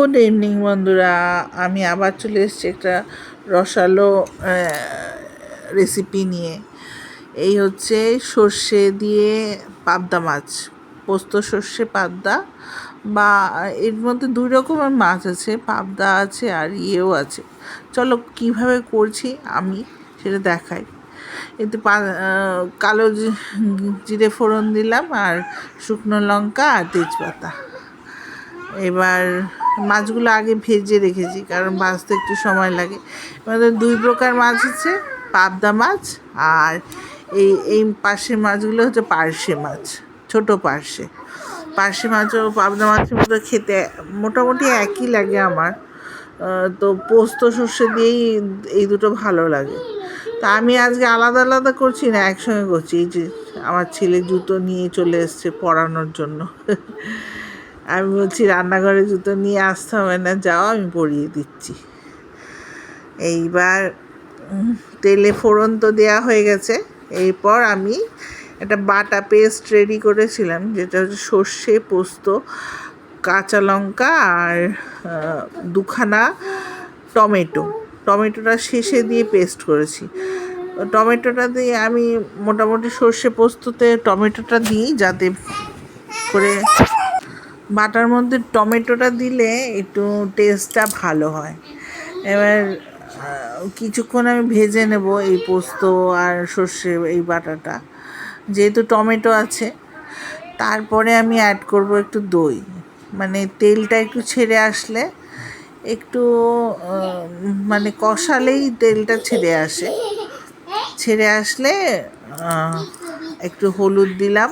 Good evening বন্ধুরা। আমি আবার চলে এসেছি একটা রসালো রেসিপি নিয়ে। এই হচ্ছে সর্ষে দিয়ে পাবদা মাছ, পোস্ত সর্ষে পাবদা বা এর মধ্যে দুই রকমের মাছ আছে, পাবদা আছে আর ইয়েও আছে। চলো কীভাবে করছি আমি সেটা দেখাই। এতে কালো জিরে ফোড়ন দিলাম আর শুকনো লঙ্কা আর তেজপাতা। এবার মাছগুলো আগে ভেজে রেখেছি, কারণ ভাজতে একটু সময় লাগে। এবার দুই প্রকার মাছ আছে, পাবদা মাছ আর এই এই পার্শে মাছগুলো হচ্ছে পার্শে মাছ, ছোট পার্শে। পার্শে মাছ ও পাবদা মাছের মতো খেতে মোটামুটি একই লাগে আমার। তো পোস্ত, সর্ষে দিয়েই এই দুটো ভালো লাগে। তা আমি আজকে আলাদা আলাদা করছি না, একসঙ্গে করছি। এই যে আমার ছেলে জুতো নিয়ে চলে এসছে পরানোর জন্য। আমি বলছি, রান্নাঘরে জুতো নিয়ে আসতে হবে না, যাও, আমি পরিয়ে দিচ্ছি। এইবার তেলে ফোড়ন তো দেওয়া হয়ে গেছে। এরপর আমি একটা বাটা পেস্ট রেডি করেছিলাম, যেটা হচ্ছে সর্ষে, পোস্ত, কাঁচা লঙ্কা আর দুখানা টমেটো। টমেটোটা শেষে দিয়ে পেস্ট করেছি। টমেটোটা দিয়ে আমি মোটামুটি সর্ষে, পোস্ততে টমেটোটা দিই, যাতে করে বাটার মধ্যে টমেটোটা দিলে একটু টেস্টটা ভালো হয়। এবার কিছুক্ষণ আমি ভেজে নেব এই পোস্ত আর সর্ষে এই বাটাটা। যেহেতু টমেটো আছে, তারপরে আমি অ্যাড করব একটু দই। মানে তেলটা একটু ছেড়ে আসলে একটু মানে কষালেই তেলটা ছেড়ে আসে। ছেড়ে আসলে একটু হলুদ দিলাম।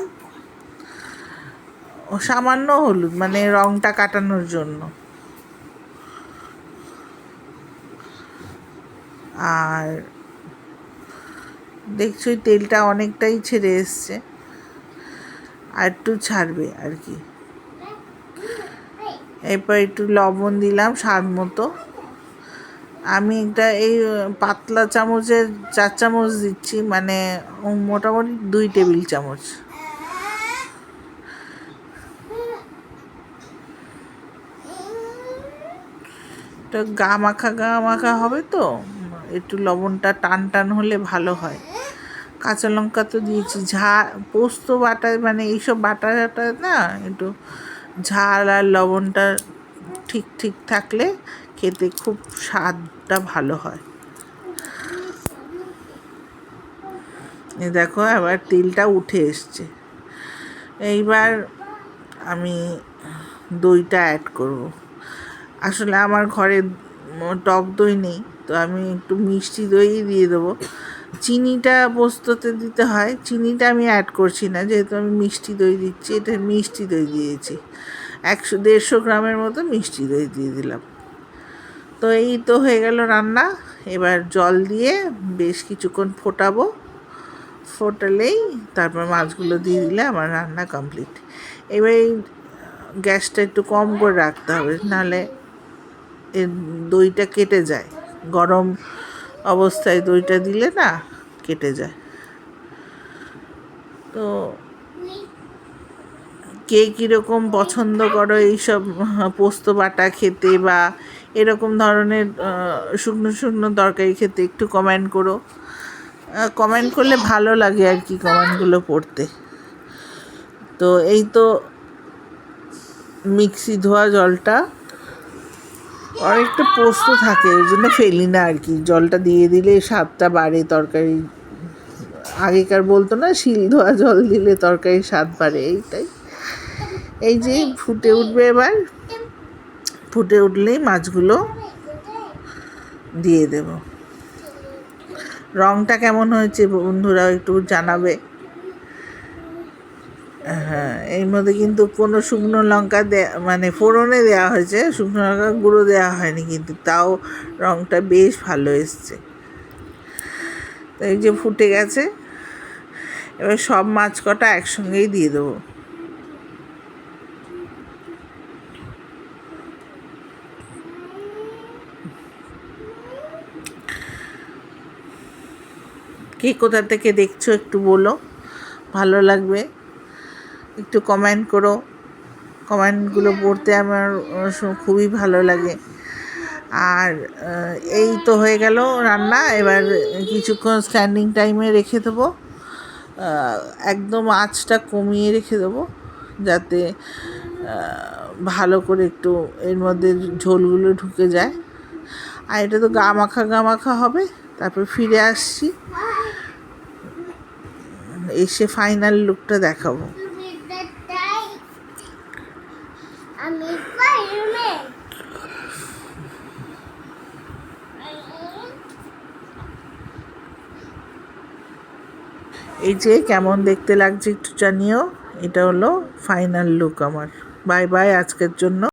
সামান্য হলুদ মানে রংটা কাটানোর জন্য। আর দেখছোই তেলটা অনেকটাই ছেড়ে এসছে। আর একটু ছাড়বে আর কি। এরপর একটু লবণ দিলাম স্বাদ মতো। আমি একটা এই পাতলা চামচের চার চামচ দিচ্ছি মানে মোটামুটি দুই টেবিল চামচ। এটা গা মাখা গা মাখা হবে তো। একটু লবণটা টান টান হলে ভালো হয়। কাঁচা লঙ্কা তো দিয়েছি। ঝা, পোস্ত বাটা মানে এইসব বাটা টাটা না, একটু ঝাল আর লবণটা ঠিক ঠিক থাকলে খেতে খুব স্বাদটা ভালো হয়। দেখো, আবার তিলটা উঠে এসছে। এইবার আমি দইটা অ্যাড করব। আসলে আমার ঘরে টক দই নেই, তো আমি একটু মিষ্টি দই দিয়ে দেবো। চিনিটা পোস্ততে দিতে হয়, চিনিটা আমি অ্যাড করছি না, যেহেতু আমি মিষ্টি দই দিচ্ছি, এটা মিষ্টি দই দিয়েছি। একশো দেড়শো গ্রামের মতো মিষ্টি দই দিয়ে দিলাম। তো এই তো হয়ে গেল রান্না, এবার জল দিয়ে বেশ কিছুক্ষণ ফোটাবো। ফোটালেই তারপর মাছগুলো দিয়ে দিলে আমার রান্না কমপ্লিট এবার এই গ্যাসটা একটু কম করে রাখতে হবে, নাহলে দইটা কেটে যায়। গরম অবস্থায় দইটা দিলে না কেটে যায়। তো কে কীরকম পছন্দ করো এইসব পোস্ত বাটা খেতে বা এরকম ধরনের শুকনো শুকনো তরকারি খেতে একটু কমেন্ট করো। কমেন্ট করলে ভালো লাগে আর কি কমেন্টগুলো পড়তে। তো এই তো মিক্সি ধোয়া জলটা অনেকটা পোস্ত থাকে, ওই জন্য ফেলি না আর কি। জলটা দিয়ে দিলে স্বাদটা বাড়ে, তরকারি আগেকার বলতো না, শিল ধোয়া জল দিলে তরকারি স্বাদ বাড়ে, এইটাই। এই যে ফুটে উঠবে এবার, ফুটে উঠলেই মাছগুলো দিয়ে দেব। রংটা কেমন হয়েছে বন্ধুরা একটু জানাবে। এর মধ্যে কিন্তু কোনো শুকনো লঙ্কা দেয়া মানে ফোড়নে দেওয়া হয়েছে, শুকনো লঙ্কা গুঁড়ো দেওয়া হয়নি কিন্তু তাও রঙটা বেশ ভালো এসছে। তো এই যে ফুটে গেছে, এবার সব মাছ কটা একসঙ্গেই দিয়ে দেবো। কে কোথা থেকে দেখছ একটু বলো, ভালো লাগবে। একটু কমেন্ট করো। কমেন্টগুলো পড়তে আমার খুবই ভালো লাগে। আর এই তো হয়ে গেল রান্না। এবার কিছুক্ষণ স্ট্যান্ডিং টাইমে রেখে দেবো। একদম আঁচটা কমিয়ে রেখে দেবো। যাতে ভালো করে একটু এর মধ্যে ঝোলগুলো ঢুকে যায়। আর এটা তো গা মাখা গা মাখা হবে। তারপর ফিরে আসছি। এসে ফাইনাল লুকটা দেখাবো আমি স্পাইডারম্যান এই যে কেমন দেখতে লাগছে একটু জানিও। এটা হলো ফাইনাল লুক আমার। বাই বাই আজকের জন্য।